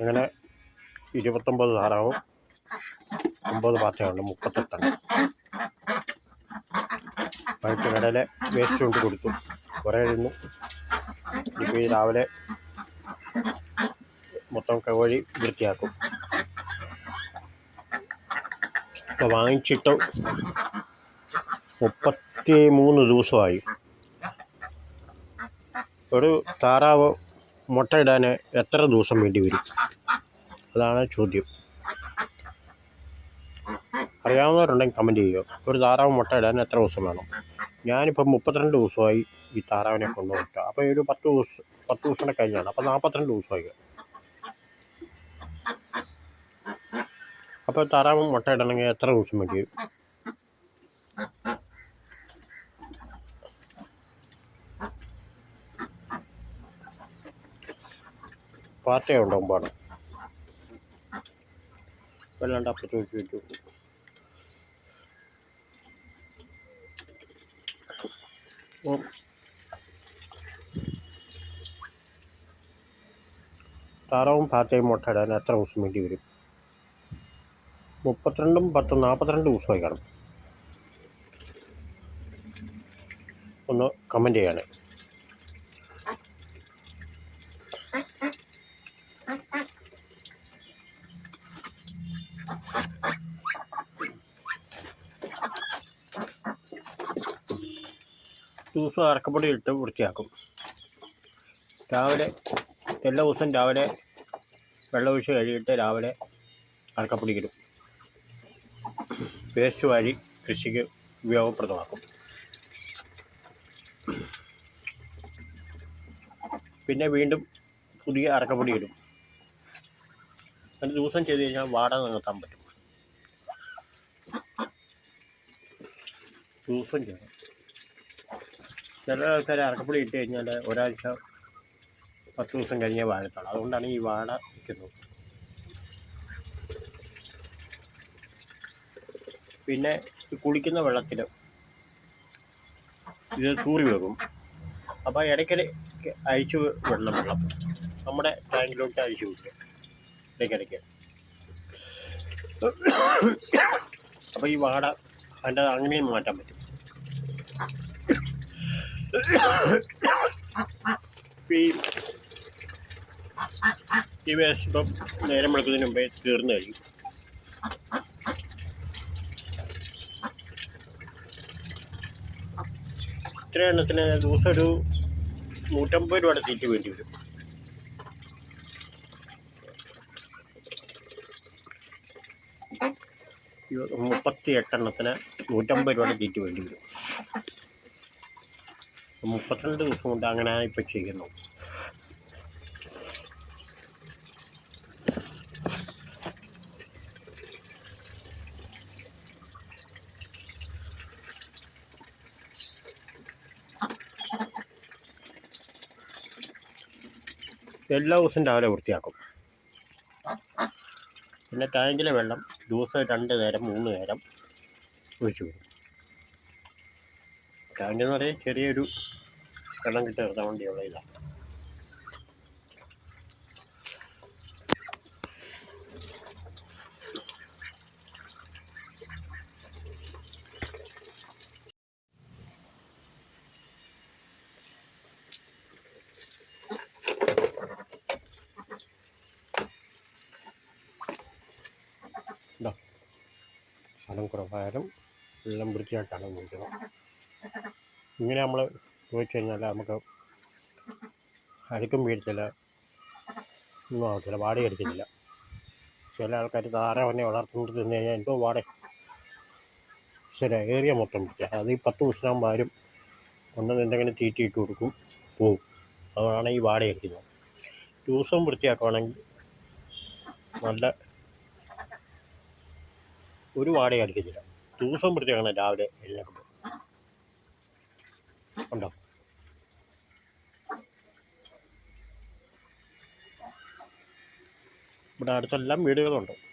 അങ്ങനെ ഇരുപത്തൊമ്പത് താറാവും ഒമ്പത് പാത്രമുണ്ട് മുപ്പത്തെട്ടെണ്ണം. വൈകിട്ട് കടയിലെ വേസ്റ്റ് കൊണ്ട് കൊടുത്തു. കുറേ ഇരുന്നു. ഇപ്പോൾ ഈ രാവിലെ മൊത്തം കവഴി വൃത്തിയാക്കും. ഇപ്പോൾ വാങ്ങിച്ചിട്ട് മുപ്പത്തി മൂന്ന് ദിവസമായി. ഒരു താറാവ് മുട്ടയിടാൻ എത്ര ദിവസം വേണ്ടി വരും? അതാണ് ചോദ്യം. അറിയാവുന്നവരുണ്ടെങ്കിൽ കമന്റ് ചെയ്യുക. ഒരു താറാവ് മുട്ട ഇടാൻ എത്ര ദിവസം വേണം? ഞാനിപ്പം മുപ്പത്തിരണ്ട് ദിവസമായി ഈ താറാവിനെ കൊണ്ടുപോയിട്ട് അപ്പോൾ ഒരു പത്ത് ദിവസം പത്ത് ദിവസം കൂടെ കഴിഞ്ഞാണ്. അപ്പോൾ നാൽപ്പത്തിരണ്ട് ദിവസമായി. അപ്പോൾ താറാവ് മുട്ട ഇടണമെങ്കിൽ എത്ര ദിവസം വേണ്ടി വരും? പാറ്റയുണ്ടോ ഒമ്പാണ് അപ്പം അപ്പുറത്ത് വെച്ച് വെച്ചു അപ്പം താറാവും പാറ്റയും മുട്ട ഇടാൻ എത്ര ദിവസം വേണ്ടി വരും? മുപ്പത്തിരണ്ടും പത്ത് നാൽപ്പത്തിരണ്ട് ദിവസമായി കാണും. ഒന്ന് കമന്റ് ചെയ്യണേ. ദിവസം അറക്കപ്പൊടി ഇട്ട് വൃത്തിയാക്കും. രാവിലെ എല്ലാ ദിവസവും രാവിലെ വെള്ളമൊഴിച്ച് കഴുകിയിട്ട് രാവിലെ അറക്കപ്പൊടി ഇടും. വേസ്റ്റ് വാരി കൃഷിക്ക് ഉപയോഗപ്രദമാക്കും. പിന്നെ വീണ്ടും പുതിയ അറക്കപ്പൊടി ഇടും. ഒരു ദിവസം ചെയ്ത് കഴിഞ്ഞാൽ വാട നികത്താൻ പറ്റും. ദിവസം ചെയ്യണം. ചില ആൾക്കാർ അറക്കപ്പൊടി ഇട്ട് കഴിഞ്ഞാൽ ഒരാഴ്ച പത്ത് ദിവസം കഴിഞ്ഞേ വാഴത്തുള്ളൂ. അതുകൊണ്ടാണ് ഈ വാഴ നിൽക്കുന്നത് പിന്നെ കുളിക്കുന്ന വെള്ളത്തിൽ ഇത് തൂറി വെക്കും. അപ്പോൾ ഇടയ്ക്കിടെ അഴിച്ചു വിടണം വെള്ളം. നമ്മുടെ ടാങ്കിലോട്ട് അഴിച്ചു വിട്ടു ഇടയ്ക്കിടയ്ക്ക്. അപ്പോൾ ഈ വാട അതിന്റെ അങ്ങനെയും മാറ്റാൻ പറ്റും. ഈ ഇപ്പം നേരം വെളുക്കുന്നതിന് മുമ്പേ തീർന്നു കഴിയും ഇത്ര എണ്ണത്തിന് ദിവസം ഒരു നൂറ്റമ്പത് രൂപയുടെ തീറ്റ വേണ്ടി വരും. മുപ്പത്തി എട്ടെണ്ണത്തിന് നൂറ്റമ്പത് രൂപയുടെ തീറ്റ വേണ്ടി വരും. മുപ്പത്തിരണ്ട് ദിവസം കൊണ്ട് അങ്ങനെ ഇപ്പം ചെയ്യുന്നു എല്ലാ ദിവസവും രാവിലെ വൃത്തിയാക്കും. പിന്നെ ടാങ്കിലെ വെള്ളം ദിവസം രണ്ട് നേരം മൂന്ന് നേരം ഒഴിച്ചു വിടും ടാങ്ക് എന്ന് പറയാൻ ചെറിയൊരു വെള്ളം കിട്ടി നിർത്താൻ വേണ്ടിയുള്ള ഇതാണ് ഇതാ. സ്ഥലം കുറവായാലും വെള്ളം വൃത്തിയായിട്ടാണ് ഉപയോഗിക്കുന്നത് ഇങ്ങനെ നമ്മൾ ചോദിച്ചു കഴിഞ്ഞാൽ നമുക്ക് അഴുക്കും വീഴത്തില്ല. ഒന്നും ആവത്തില്ല. വാടക എടുക്കുന്നില്ല ചില ആൾക്കാർ താറാവന്നെ വളർത്തുന്നത് തിന്നു കഴിഞ്ഞാൽ എന്തോ വാട. ശരി ഏറിയ മൊത്തം പിടിച്ച. അത് ഈ പത്ത് ദിവസം വരും കൊണ്ടുവന്ന് എന്തെങ്കിലും തീറ്റി ഇട്ട് കൊടുക്കും പോവും. അതുകൊണ്ടാണ് ഈ വാട അടിക്കുന്നത്. ദിവസവും വൃത്തിയാക്കുവാണെങ്കിൽ നല്ല ഒരു വാടക അടിക്കത്തില്ല. ദിവസവും വൃത്തിയാക്കണം രാവിലെ എഴുന്നേൽക്കുമ്പോൾ ഉണ്ടോ? ഇവിടെ അടുത്തെല്ലാം വീടുകളുണ്ട്.